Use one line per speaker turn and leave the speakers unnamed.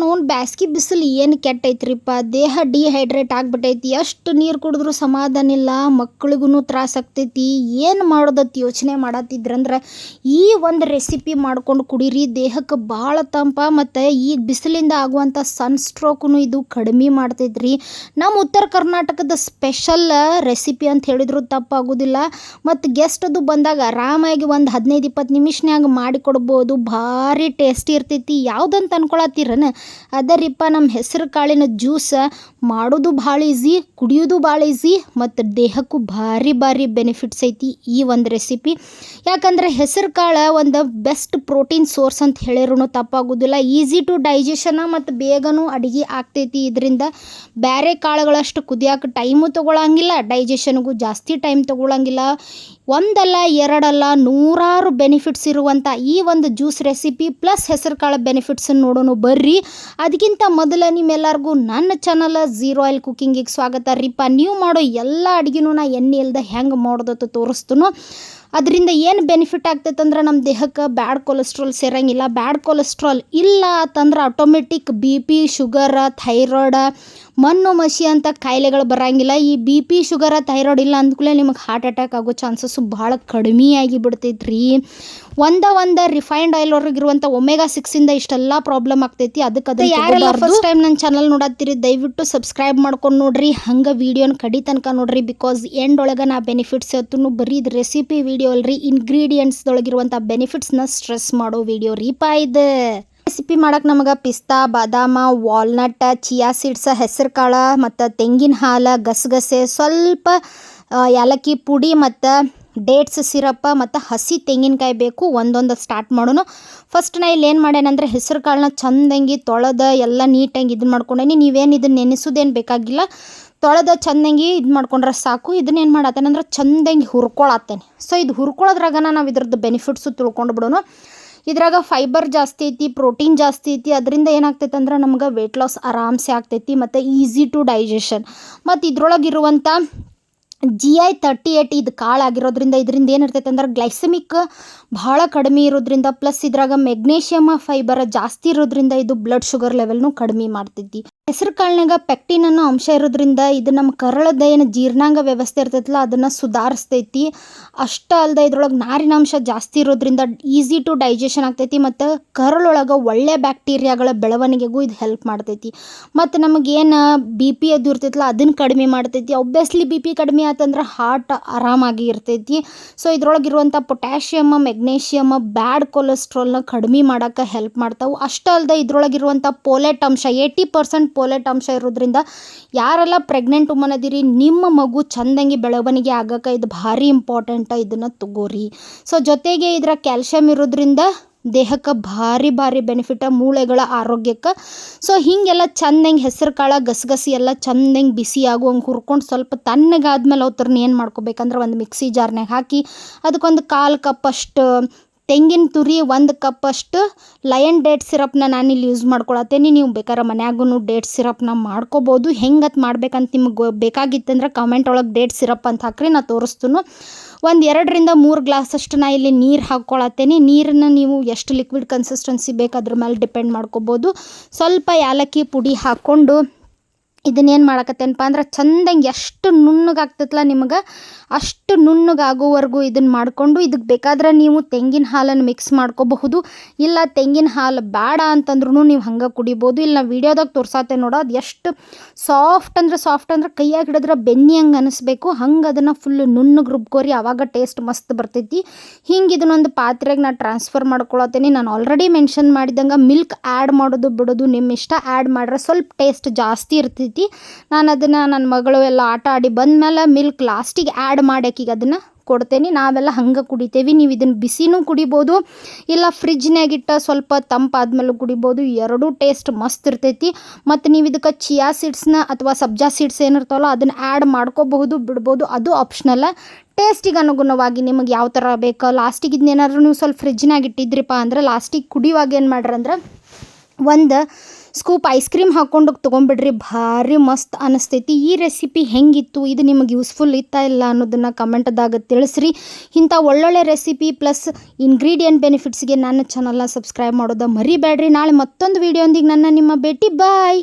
কোনো ಅವ್ನು ಬ್ಯಾಸ್ಗೆ ಬಿಸಿಲು ಏನು ಕೆಟ್ಟೈತ್ರಿಪ್ಪ? ದೇಹ ಡಿಹೈಡ್ರೇಟ್ ಆಗಿಬಿಟ್ಟೈತಿ ಎಷ್ಟು ನೀರು ಕುಡಿದ್ರೂ ಸಮಾಧಾನ ಇಲ್ಲ ಮಕ್ಳಿಗೂ ತ್ರಾಸ ಆಗ್ತೈತಿ. ಏನು ಮಾಡೋದತ್ತು ಯೋಚನೆ ಮಾಡತ್ತಿದ್ರಂದ್ರೆ ಈ ಒಂದು ರೆಸಿಪಿ ಮಾಡ್ಕೊಂಡು ಕುಡೀರಿ. ದೇಹಕ್ಕೆ ಭಾಳ ತಂಪ ಮತ್ತು ಈ ಬಿಸಿಲಿಂದ ಆಗುವಂಥ ಸನ್ ಸ್ಟ್ರೋಕ್ನು ಇದು ಕಡಿಮೆ ಮಾಡ್ತೈತ್ರಿ. ನಮ್ಮ ಉತ್ತರ ಕರ್ನಾಟಕದ ಸ್ಪೆಷಲ್ ರೆಸಿಪಿ ಅಂತ ಹೇಳಿದ್ರು ತಪ್ಪಾಗೋದಿಲ್ಲ. ಮತ್ತು ಗೆಸ್ಟ್ ಅದು ಬಂದಾಗ ಆರಾಮಾಗಿ ಒಂದು ಹದಿನೈದು ಇಪ್ಪತ್ತು ನಿಮಿಷನ್ಯಾಗ ಮಾಡಿಕೊಡ್ಬೋದು. ಭಾರಿ ಟೇಸ್ಟಿ ಇರ್ತೈತಿ. ಯಾವುದಂತ ಅನ್ಕೊಳತ್ತೀರನ? ಅದರಿಪ್ಪ ನಮ್ಮ ಹೆಸರು ಕಾಳಿನ ಜ್ಯೂಸ ಮಾಡೋದು ಭಾಳ ಈಸಿ, ಕುಡಿಯೋದು ಭಾಳ ಈಸಿ ಮತ್ತು ದೇಹಕ್ಕೂ ಭಾರಿ ಭಾರಿ ಬೆನಿಫಿಟ್ಸ್ ಐತಿ ಈ ಒಂದು ರೆಸಿಪಿ. ಯಾಕಂದರೆ ಹೆಸರು ಕಾಳು ಒಂದು ಬೆಸ್ಟ್ ಪ್ರೋಟೀನ್ ಸೋರ್ಸ್ ಅಂತ ಹೇಳಿರೂ ತಪ್ಪಾಗೋದಿಲ್ಲ. ಈಸಿ ಟು ಡೈಜೆಷನ ಮತ್ತು ಬೇಗನೂ ಅಡುಗೆ ಆಗ್ತೈತಿ. ಇದರಿಂದ ಬೇರೆ ಕಾಳುಗಳಷ್ಟು ಕುದಿಯೋಕೆ ಟೈಮು ತೊಗೊಳಂಗಿಲ್ಲ, ಡೈಜೆಷನ್ಗೂ ಜಾಸ್ತಿ ಟೈಮ್ ತೊಗೊಳಂಗಿಲ್ಲ. ಒಂದಲ್ಲ, ಎರಡಲ್ಲ, ನೂರಾರು ಬೆನಿಫಿಟ್ಸ್ ಇರುವಂಥ ಈ ಒಂದು ಜ್ಯೂಸ್ ರೆಸಿಪಿ ಪ್ಲಸ್ ಹೆಸರುಕಾಳು ಬೆನಿಫಿಟ್ಸನ್ನು ನೋಡೋಣ, ಬರ್ರಿ. ಅದಕ್ಕಿಂತ ಮೊದಲು ನಿಮ್ಮೆಲ್ಲರಿಗೂ ನನ್ನ ಚಾನಲ್ ಝೀರೋ ಆಯಿಲ್ ಕುಕ್ಕಿಂಗಿಗೆ ಸ್ವಾಗತ. ರೀಪ ನೀವು ಮಾಡೋ ಎಲ್ಲ ಅಡುಗೆನೂ ನಾ ಎಣ್ಣೆ ಇಲ್ಲದೆ ಹೆಂಗೆ ಮಾಡೋದತ್ತು ತೋರಿಸ್ತನು, ಅದರಿಂದ ಏನು ಬೆನಿಫಿಟ್ ಆಗ್ತೈತೆ ಅಂದ್ರೆ ನಮ್ಮ ದೇಹಕ್ಕೆ ಬ್ಯಾಡ್ ಕೊಲೆಸ್ಟ್ರಾಲ್ ಸೇರಂಗಿಲ್ಲ. ಬ್ಯಾಡ್ ಕೊಲೆಸ್ಟ್ರಾಲ್ ಇಲ್ಲ ಅಂತಂದ್ರೆ automatic B P sugar thyroid ಮಣ್ಣು ಮಸಿ ಅಂತ ಕಾಯಿಲೆಗಳು ಬರಂಗಿಲ್ಲ. ಈ ಬಿ ಪಿ ಶುಗರ ಥೈರಾಯ್ಡ್ ಇಲ್ಲ ಅಂದ್ಕೂಲೆ ನಿಮಗೆ ಹಾರ್ಟ್ ಅಟ್ಯಾಕ್ ಆಗೋ ಚಾನ್ಸಸ್ಸು ಭಾಳ ಕಡಿಮೆ ಆಗಿ ಬಿಡ್ತೈತೆ ರೀ ಒಂದ ಒಂದು ರಿಫೈನ್ಡ್ ಆಯಿಲ್ ಒಳಗಿರುವಂಥ ಒಮೆಗಾ ಸಿಕ್ಸಿಂದ ಇಷ್ಟೆಲ್ಲ ಪ್ರಾಬ್ಲಮ್ ಆಗ್ತೈತಿ. ಅದಕ್ಕೆ ಅದು ಯಾರೆಲ್ಲ ಫಸ್ಟ್ ಟೈಮ್ ನನ್ನ ಚಾನಲ್ ನೋಡತ್ತೀರಿ ದಯವಿಟ್ಟು ಸಬ್ಸ್ಕ್ರೈಬ್ ಮಾಡ್ಕೊಂಡು ನೋಡ್ರಿ. ಹಂಗೆ ವೀಡಿಯೋನ ಕಡಿ ತನಕ ನೋಡ್ರಿ ಬಿಕಾಸ್ ಎಂಡ್ ಒಳಗೆ ನಾ ಬೆನಿಫಿಟ್ಸ್ ಹೇಳ್ತು ಬರೀ ಇದು ರೆಸಿಪಿ ವಿಡಿಯೋ ಅಲ್ರಿ. ಇಂಗ್ರೀಡಿಯೆಂಟ್ಸ್ದೊಳಗಿರುವಂಥ ಬೆನಿಫಿಟ್ಸ್ನ ಸ್ಟ್ರೆಸ್ ಮಾಡೋ ವೀಡಿಯೋ ರೀಪಾ ಇದು. ರೆಸಿಪಿ ಮಾಡಕ್ಕೆ ನಮಗೆ ಪಿಸ್ತಾ, ಬಾದಾಮ, ವಾಲ್ನಟ್, ಚಿಯಾ ಸೀಡ್ಸ ಹೆಸರು ಕಾಳು ಮತ್ತು ತೆಂಗಿನ ಹಾಲು, ಗಸಗಸೆ, ಸ್ವಲ್ಪ ಏಲಕ್ಕಿ ಪುಡಿ ಮತ್ತು ಡೇಟ್ಸ್ ಸಿರಪ್ಪ ಮತ್ತು ಹಸಿ ತೆಂಗಿನಕಾಯಿ ಬೇಕು. ಒಂದೊಂದು ಸ್ಟಾರ್ಟ್ ಮಾಡೋಣ ಫಸ್ಟ್ ನಾ ಇಲ್ಲಿ ಏನು ಮಾಡ್ಯಾನಂದ್ರೆ ಹೆಸರು ಕಾಳನ್ನ ಚಂದಂಗಿ ತೊಳೆದ ಎಲ್ಲ ನೀಟಾಗಿ ಇದು ಮಾಡ್ಕೊಂಡೇನಿ. ನೀವೇನು ಇದನ್ನ ನೆನೆಸೋದೇನು ಬೇಕಾಗಿಲ್ಲ. ತೊಳೆದ ಚಂದಂಗಿ ಇದು ಮಾಡ್ಕೊಂಡ್ರೆ ಸಾಕು. ಇದನ್ನ ಏನು ಮಾಡತ್ತೇನಂದ್ರೆ ಚಂದಂಗಿ ಹುರ್ಕೊಳತ್ತೇನೆ ಸೊ ಇದು ಹುರ್ಕೊಳ್ಳೋದ್ರಾಗನ ನಾವು ಇದ್ರದ್ದು ಬೆನಿಫಿಟ್ಸು ತಿಳ್ಕೊಂಡು ಬಿಡೋಣ ಇದ್ರಾಗ ಫೈಬರ್ ಜಾಸ್ತಿ ಐತಿ ಪ್ರೋಟೀನ್ ಜಾಸ್ತಿ ಐತಿ, ಅದರಿಂದ ಏನಾಗ್ತೈತೆ ಅಂದ್ರೆ ನಮ್ಗೆ ವೆಯ್ಟ್ ಲಾಸ್ ಆರಾಮ್ಸೆ ಆಗ್ತೈತಿ ಮತ್ತು ಈಸಿ ಟು ಡೈಜೆಷನ್ ಮತ್ತು ಇದ್ರೊಳಗಿರುವಂಥ ಜಿ ಐ ತರ್ಟಿ ಏಟ್ ಇದು ಕಾಳಾಗಿರೋದ್ರಿಂದ ಇದರಿಂದ ಏನಿರ್ತೈತೆ ಅಂದ್ರೆ ಗ್ಲೈಸಮಿಕ್ ಭಾಳ ಕಡಿಮೆ ಇರೋದ್ರಿಂದ ಪ್ಲಸ್ ಇದ್ರಾಗ ಮೆಗ್ನೇಷಿಯಮ್ ಫೈಬರ್ ಜಾಸ್ತಿ ಇರೋದ್ರಿಂದ ಇದು ಬ್ಲಡ್ ಶುಗರ್ ಲೆವೆಲ್ನು ಕಡಿಮೆ ಮಾಡ್ತೈತಿ. ಹೆಸರು ಕಾಳಿನಾಗ ಪೆಕ್ಟಿನ್ ಅನ್ನೋ ಅಂಶ ಇರೋದ್ರಿಂದ ಇದು ನಮ್ಮ ಕರಳದ ಏನು ಜೀರ್ಣಾಂಗ ವ್ಯವಸ್ಥೆ ಇರ್ತೈತಲ್ಲ ಅದನ್ನು ಸುಧಾರಿಸ್ತೈತಿ. ಅಷ್ಟೇ ಅಲ್ಲದೆ ಇದ್ರೊಳಗೆ ನಾರಿನಾಂಶ ಜಾಸ್ತಿ ಇರೋದ್ರಿಂದ ಈಸಿ ಟು ಡೈಜೆಷನ್ ಆಗ್ತೈತಿ ಮತ್ತು ಕರಳೊಳಗೆ ಒಳ್ಳೆ ಬ್ಯಾಕ್ಟೀರಿಯಾಗಳ ಬೆಳವಣಿಗೆಗೂ ಇದು ಹೆಲ್ಪ್ ಮಾಡ್ತೈತಿ. ಮತ್ತು ನಮಗೇನು ಬಿ ಪಿ ಅದು ಇರ್ತೈತಲ್ಲ ಅದನ್ನು ಕಡಿಮೆ ಮಾಡ್ತೈತಿ. ಒಬ್ವಿಯಸ್ಲಿ ಬಿ ಪಿ ಕಡಿಮೆ ಆತಂದ್ರೆ ಹಾರ್ಟ್ ಆರಾಮಾಗಿ ಇರ್ತೈತಿ. ಸೊ ಇದ್ರೊಳಗಿರುವಂಥ ಪೊಟ್ಯಾಷಿಯಮ್ ಮೆಗ್ನೇಷಿಯಮ್ ಬ್ಯಾಡ್ ಕೊಲೆಸ್ಟ್ರಾಲ್ನ ಕಡಿಮೆ ಮಾಡೋಕ್ಕೆ ಹೆಲ್ಪ್ ಮಾಡ್ತಾವೆ. ಅಷ್ಟೇ ಅಲ್ಲದೆ ಇದ್ರೊಳಗಿರುವಂಥ ಪೋಲೆಟ್ ಅಂಶ ಏಯ್ಟಿ ಪರ್ಸೆಂಟ್ ಪೋಲೆಟ್ ಅಂಶ ಇರೋದ್ರಿಂದ ಯಾರೆಲ್ಲ ಪ್ರೆಗ್ನೆಂಟ್ ವುಮನ್ ಅದೀರಿ, ನಿಮ್ಮ ಮಗು ಚಂದಂಗಿ ಬೆಳವಣಿಗೆ ಆಗಕ್ಕೆ ಇದು ಭಾರಿ ಇಂಪಾರ್ಟೆಂಟ ಇದನ್ನು ತಗೋರಿ. ಸೊ ಜೊತೆಗೆ ಇದರ ಕ್ಯಾಲ್ಶಿಯಂ ಇರೋದ್ರಿಂದ ದೇಹಕ್ಕೆ ಭಾರಿ ಭಾರಿ ಬೆನಿಫಿಟ ಮೂಳೆಗಳ ಆರೋಗ್ಯಕ್ಕೆ. ಸೊ ಹೀಗೆಲ್ಲ ಚಂದಂಗೆ ಹೆಸರು ಕಾಳು ಗಸಗಸಿ ಎಲ್ಲ ಚಂದಂಗೆ ಬಿಸಿ ಆಗುವಂಗೆ ಹುರ್ಕೊಂಡು ಸ್ವಲ್ಪ ತಣ್ಣಗಾದ್ಮೇಲೆ ಅವ್ರನ್ನ ಏನು ಮಾಡ್ಕೋಬೇಕಂದ್ರೆ ಒಂದು ಮಿಕ್ಸಿ ಜಾರ್ನಾಗ ಹಾಕಿ, ಅದಕ್ಕೊಂದು ಕಾಲು ಕಪ್ ಅಷ್ಟು ತೆಂಗಿನ ತುರಿ ಒಂದು ಕಪ್ ಅಷ್ಟು ಲಯನ್ ಡೇಟ್ ಸಿರಪ್ನ ಇಲ್ಲಿ ಯೂಸ್ ಮಾಡ್ಕೊಳತ್ತೇನೆ. ನೀವು ಬೇಕಾದ್ರೆ ಮನ್ಯಾಗೂ ಡೇಟ್ ಸಿರಪ್ನ ಮಾಡ್ಕೋಬೋದು. ಹೆಂಗತ್ ಮಾಡ್ಬೇಕಂತ ನಿಮ್ಗೆ ಬೇಕಾಗಿತ್ತಂದ್ರೆ ಕಮೆಂಟ್ ಒಳಗೆ ಡೇಟ್ ಸಿರಪ್ ಅಂತ ಹಾಕ್ರಿ, ನಾ ತೋರಿಸ್ತನು. ಒಂದು ಎರಡರಿಂದ ಮೂರು ಗ್ಲಾಸ್ ಅಷ್ಟು ನಾ ಇಲ್ಲಿ ನೀರು ಹಾಕ್ಕೊಳತ್ತೇನೆ ನೀರನ್ನು ನೀವು ಎಷ್ಟು ಲಿಕ್ವಿಡ್ ಕನ್ಸಿಸ್ಟೆನ್ಸಿ ಬೇಕು ಅದ್ರ ಮೇಲೆ ಡಿಪೆಂಡ್ ಮಾಡ್ಕೋಬೋದು. ಸ್ವಲ್ಪ ಏಲಕ್ಕಿ ಪುಡಿ ಹಾಕ್ಕೊಂಡು ಇದನ್ನೇನು ಮಾಡಕತ್ತೇನಪ್ಪ ಅಂದ್ರೆ ಚಂದಂಗೆ ಎಷ್ಟು ನುಣ್ಣಗಾಗ್ತೈತಲ್ಲ ನಿಮಗೆ, ಅಷ್ಟು ನುಣ್ಣಗಾಗೋವರೆಗೂ ಇದನ್ನು ಮಾಡಿಕೊಂಡು ಇದಕ್ಕೆ ಬೇಕಾದ್ರೆ ನೀವು ತೆಂಗಿನ ಹಾಲನ್ನು ಮಿಕ್ಸ್ ಮಾಡ್ಕೋಬಹುದು. ಇಲ್ಲ ತೆಂಗಿನ ಹಾಲು ಬೇಡ ಅಂತಂದ್ರೂ ನೀವು ಹಂಗೆ ಕುಡಿಬೋದು. ಇಲ್ಲ ವೀಡಿಯೋದಾಗ ತೋರ್ಸತ್ತೆ ನೋಡೋ, ಅದು ಎಷ್ಟು ಸಾಫ್ಟ್ ಅಂದ್ರೆ ಸಾಫ್ಟ್ ಅಂದ್ರೆ ಕೈಯಾಗಿ ಹಿಡಿದ್ರೆ ಬೆನ್ನಿ ಹಂಗೆ ಅನಿಸ್ಬೇಕು. ಹಂಗೆ ಅದನ್ನು ಫುಲ್ ನುಣ್ಣಗೆ ರುಬ್ಕೋರಿ ಆವಾಗ ಟೇಸ್ಟ್ ಮಸ್ತ್ ಬರ್ತೈತಿ. ಹಿಂಗೆ ಇದನ್ನೊಂದು ಪಾತ್ರೆಗೆ ನಾನು ಟ್ರಾನ್ಸ್ಫರ್ ಮಾಡ್ಕೊಳತ್ತೇನೆ. ನಾನು ಆಲ್ರೆಡಿ ಮೆನ್ಷನ್ ಮಾಡಿದಂಗೆ ಮಿಲ್ಕ್ ಆ್ಯಡ್ ಮಾಡೋದು ಬಿಡೋದು ನಿಮ್ಮ ಇಷ್ಟ ಆ್ಯಡ್ ಮಾಡ್ರೆ ಸ್ವಲ್ಪ ಟೇಸ್ಟ್ ಜಾಸ್ತಿ ಇರ್ತೈತಿ. ನಾನು ಅದನ್ನು ನನ್ನ ಮಗಳು ಎಲ್ಲ ಆಟ ಆಡಿ ಬಂದಮೇಲೆ ಮಿಲ್ಕ್ ಲಾಸ್ಟಿಗೆ ಆ್ಯಡ್ ಮಾಡೋಕ್ಕೀಗ ಅದನ್ನು ಕೊಡ್ತೇನೆ. ನಾವೆಲ್ಲ ಹಂಗೆ ಕುಡಿತೇವೆ. ನೀವು ಇದನ್ನು ಬಿಸಿನೂ ಕುಡಿಬೋದು. ಇಲ್ಲ ಫ್ರಿಜ್ನಾಗಿಟ್ಟ ಸ್ವಲ್ಪ ತಂಪಾದ್ಮೇಲೆ ಕುಡಿಬೋದು. ಎರಡೂ ಟೇಸ್ಟ್ ಮಸ್ತ್ ಇರ್ತೈತಿ. ಮತ್ತು ನೀವು ಇದಕ್ಕೆ ಚಿಯಾ ಸೀಡ್ಸ್ನ ಅಥವಾ ಸಬ್ಜಾ ಸೀಡ್ಸ್ ಏನಿರ್ತಾವಲ್ಲ ಅದನ್ನು ಆ್ಯಡ್ ಮಾಡ್ಕೋಬಹುದು, ಬಿಡ್ಬೋದು. ಅದು ಆಪ್ಷನಲ್ಲ ಟೇಸ್ಟಿಗೆ ಅನುಗುಣವಾಗಿ ನಿಮಗೆ ಯಾವ ಥರ ಬೇಕು? ಲಾಸ್ಟಿಗೆ ಇದನ್ನೇನಾದ್ರೂ ನೀವು ಸ್ವಲ್ಪ ಫ್ರಿಜ್ನಾಗ ಇಟ್ಟಿದ್ರಿಪ್ಪ ಅಂದ್ರೆ ಲಾಸ್ಟಿಗೆ ಕುಡಿಯುವಾಗ ಏನು ಮಾಡ್ರಿ ಅಂದ್ರೆ ಒಂದು ಸ್ಕೂಪ್ ಐಸ್ ಕ್ರೀಮ್ ಹಾಕ್ಕೊಂಡು ತೊಗೊಂಬಿಡ್ರಿ, ಭಾರಿ ಮಸ್ತ್ ಅನಿಸ್ತೈತಿ. ಈ ರೆಸಿಪಿ ಹೆಂಗಿತ್ತು, ಇದು ನಿಮಗೆ ಯೂಸ್ಫುಲ್ ಇತ್ತಾ ಇಲ್ಲ ಅನ್ನೋದನ್ನು ಕಮೆಂಟ್ದಾಗ ತಿಳಿಸ್ರಿ. ಇಂಥ ಒಳ್ಳೊಳ್ಳೆ ರೆಸಿಪಿ ಪ್ಲಸ್ ಇಂಗ್ರೀಡಿಯೆಂಟ್ ಬೆನಿಫಿಟ್ಸ್ಗೆ ನನ್ನ ಚಾನಲ್ನ ಸಬ್ಸ್ಕ್ರೈಬ್ ಮಾಡೋದ ಮರಿಬೇಡ್ರಿ ನಾಳೆ ಮತ್ತೊಂದು ವೀಡಿಯೋಂದಿಗೆ ನನ್ನ ನಿಮ್ಮ ಭೇಟಿ. ಬಾಯ್